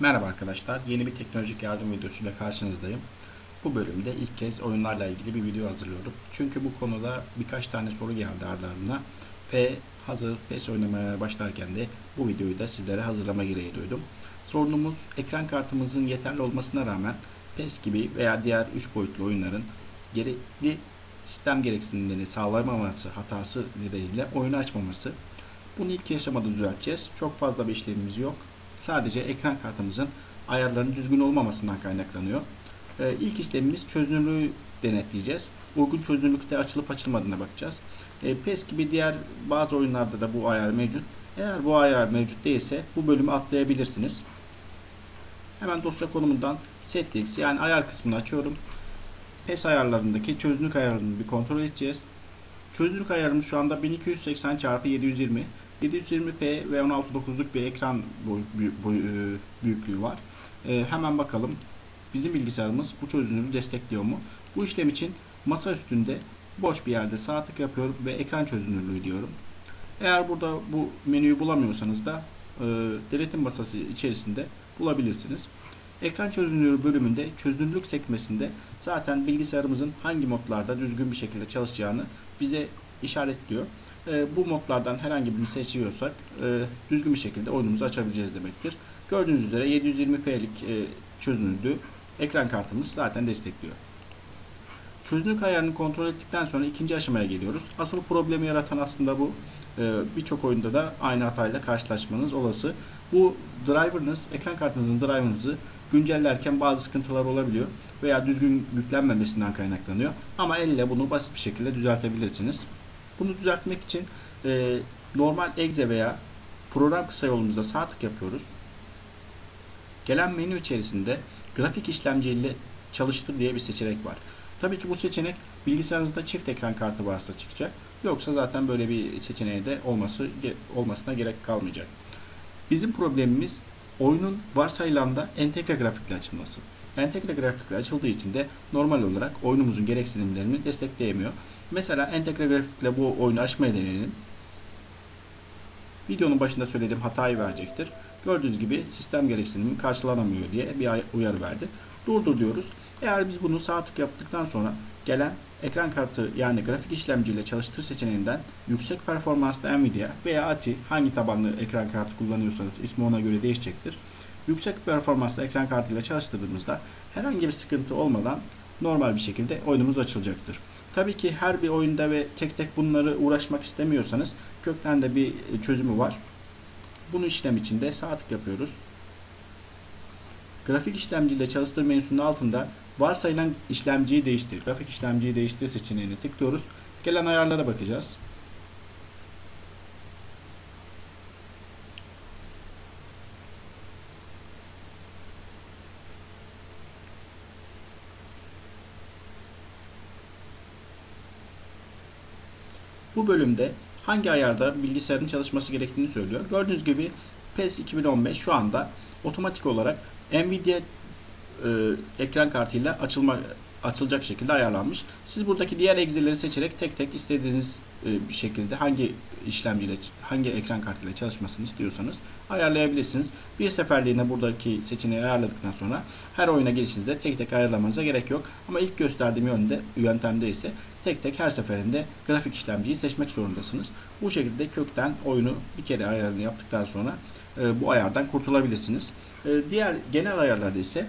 Merhaba arkadaşlar, yeni bir teknolojik yardım videosuyla karşınızdayım. Bu bölümde ilk kez oyunlarla ilgili bir video hazırlıyorum. Çünkü bu konuda birkaç tane soru geldi ardlarına ve hazır PES oynamaya başlarken de bu videoyu da sizlere hazırlama gereği duydum. Sorunumuz ekran kartımızın yeterli olmasına rağmen PES gibi veya diğer 3 boyutlu oyunların gerekli sistem gereksinimlerini sağlayamaması hatası nedeniyle oyunu açmaması. Bunu ilk aşamada düzelteceğiz. Çok fazla bir işlemimiz yok. Sadece ekran kartımızın ayarlarının düzgün olmamasından kaynaklanıyor. Ee, ilk işlemimiz çözünürlüğü denetleyeceğiz. Uygun çözünürlükte açılıp açılmadığına bakacağız. Ee, PES gibi diğer bazı oyunlarda da bu ayar mevcut. Eğer bu ayar mevcut değilse bu bölümü atlayabilirsiniz. Hemen dosya konumundan settings yani ayar kısmını açıyorum. PES ayarlarındaki çözünürlük ayarlarını bir kontrol edeceğiz. Çözünürlük ayarımız şu anda 1280 x 720 720p ve 16.9'luk bir ekran boy, boy, boy, e, büyüklüğü var. E, hemen bakalım. Bizim bilgisayarımız bu çözünürlüğü destekliyor mu? Bu işlem için masa üstünde boş bir yerde sağ tık yapıyorum ve ekran çözünürlüğü diyorum. Eğer burada bu menüyü bulamıyorsanız da e, denetim masası içerisinde bulabilirsiniz. Ekran çözünürlüğü bölümünde çözünürlük sekmesinde zaten bilgisayarımızın hangi modlarda düzgün bir şekilde çalışacağını bize işaretliyor. E, bu modlardan herhangi birini seçiyorsak e, düzgün bir şekilde oyunumuzu açabileceğiz demektir. Gördüğünüz üzere 720p'lik e, çözünürlüğü ekran kartımız zaten destekliyor. Çözünürlük ayarını kontrol ettikten sonra ikinci aşamaya geliyoruz. Asıl problemi yaratan aslında bu. E, Birçok oyunda da aynı hatayla karşılaşmanız olası. Bu driver'ınız, ekran kartınızın driver'ınızı güncellerken bazı sıkıntılar olabiliyor veya düzgün yüklenmemesinden kaynaklanıyor. Ama elle bunu basit bir şekilde düzeltebilirsiniz. Bunu düzeltmek için e, normal exe veya program kısa yolumuzda sağ tık yapıyoruz. Gelen menü içerisinde grafik işlemci ile çalıştır diye bir seçenek var. Tabii ki bu seçenek bilgisayarınızda çift ekran kartı varsa çıkacak. Yoksa zaten böyle bir seçeneğe de olması olmasına gerek kalmayacak. Bizim problemimiz oyunun varsayılanda entegre grafikle açılması. Entegre grafikle açıldığı için de normal olarak oyunumuzun gereksinimlerini destekleyemiyor. Mesela entegre grafikle bu oyunu açmaya deneyelim. Videonun başında söylediğim hatayı verecektir. Gördüğünüz gibi sistem gereksinimi karşılanamıyor diye bir uyarı verdi. Durdur diyoruz. Eğer biz bunu sağ tık yaptıktan sonra gelen ekran kartı yani grafik işlemci ile çalıştır seçeneğinden yüksek performanslı Nvidia veya ATI hangi tabanlı ekran kartı kullanıyorsanız ismi ona göre değişecektir. Yüksek performanslı ekran kartı ile çalıştırdığımızda herhangi bir sıkıntı olmadan normal bir şekilde oyunumuz açılacaktır. Tabii ki her bir oyunda ve tek tek bunları uğraşmak istemiyorsanız kökten de bir çözümü var. Bunu işlem için de sağ tık yapıyoruz. Grafik işlemci ile çalıştır menüsünün altında varsayılan işlemciyi değiştir, grafik işlemciyi değiştir seçeneğine tıklıyoruz. Gelen ayarlara bakacağız. Bu bölümde hangi ayarda bilgisayarın çalışması gerektiğini söylüyor. Gördüğünüz gibi PES 2015 şu anda otomatik olarak Nvidia e, ekran kartıyla açılma açılacak şekilde ayarlanmış. Siz buradaki diğer egzeleri seçerek tek tek istediğiniz e, bir şekilde hangi işlemciyle, hangi ekran kartıyla çalışmasını istiyorsanız ayarlayabilirsiniz. Bir seferliğine buradaki seçeneği ayarladıktan sonra her oyuna girişinizde tek tek ayarlamanıza gerek yok. Ama ilk gösterdiğim yönde, yöntemde ise tek tek her seferinde grafik işlemciyi seçmek zorundasınız. Bu şekilde kökten oyunu bir kere ayarını yaptıktan sonra e, bu ayardan kurtulabilirsiniz. E, diğer genel ayarlarda ise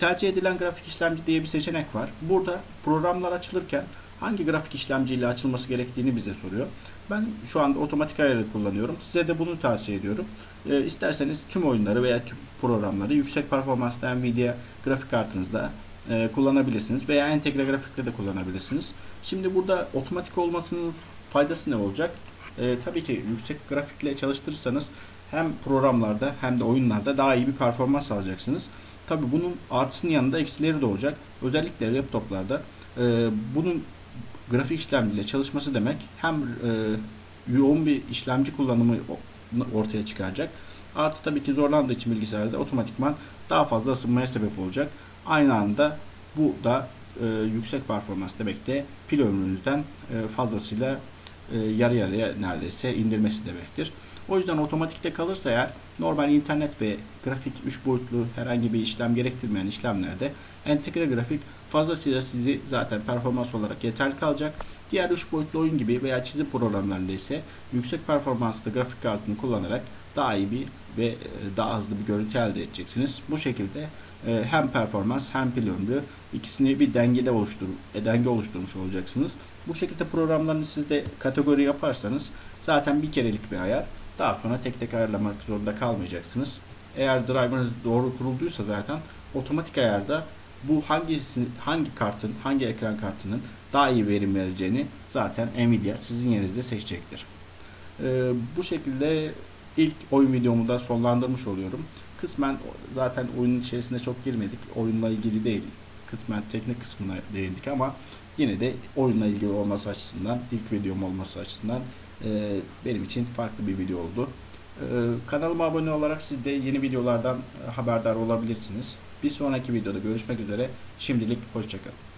tercih edilen grafik işlemci diye bir seçenek var. Burada programlar açılırken hangi grafik işlemci ile açılması gerektiğini bize soruyor. Ben şu anda otomatik ayarı kullanıyorum. Size de bunu tavsiye ediyorum. E, isterseniz tüm oyunları veya tüm programları yüksek performanslı Nvidia grafik kartınızda e, kullanabilirsiniz veya entegre grafikte de kullanabilirsiniz. Şimdi burada otomatik olmasının faydası ne olacak? E, tabii ki yüksek grafikle çalıştırırsanız hem programlarda hem de oyunlarda daha iyi bir performans alacaksınız. Tabii bunun artısının yanında eksileri de olacak. Özellikle laptoplarda e, bunun grafik işlemciyle çalışması demek hem e, yoğun bir işlemci kullanımı ortaya çıkaracak. Artı tabii ki zorlandığı için bilgisayarda otomatikman daha fazla ısınmaya sebep olacak. Aynı anda bu da e, yüksek performans demek de pil ömrünüzden e, fazlasıyla e, yarı yarıya neredeyse indirmesi demektir. O yüzden otomatikte kalırsa eğer normal internet ve grafik 3 boyutlu herhangi bir işlem gerektirmeyen işlemlerde entegre grafik fazlasıyla sizi zaten performans olarak yeterli kalacak. Diğer 3 boyutlu oyun gibi veya çizim programlarında ise yüksek performanslı grafik kartını kullanarak daha iyi bir ve e, daha hızlı bir görüntü elde edeceksiniz. Bu şekilde e, hem performans hem pil ömrü ikisini bir dengede oluştur e, denge oluşturmuş olacaksınız. Bu şekilde programlarını siz de kategori yaparsanız zaten bir kerelik bir ayar. Daha sonra tek tek ayarlamak zorunda kalmayacaksınız. Eğer driver'ınız doğru kurulduysa zaten otomatik ayarda bu hangisi hangi kartın, hangi ekran kartının daha iyi verim vereceğini zaten Nvidia sizin yerinizde seçecektir. Ee, bu şekilde ilk oyun videomu da sonlandırmış oluyorum. Kısmen zaten oyunun içerisinde çok girmedik. Oyunla ilgili değil. Kısmen teknik kısmına değindik ama yine de oyunla ilgili olması açısından, ilk videom olması açısından e, benim için farklı bir video oldu. E, kanalıma abone olarak siz de yeni videolardan haberdar olabilirsiniz. Bir sonraki videoda görüşmek üzere. Şimdilik hoşçakalın.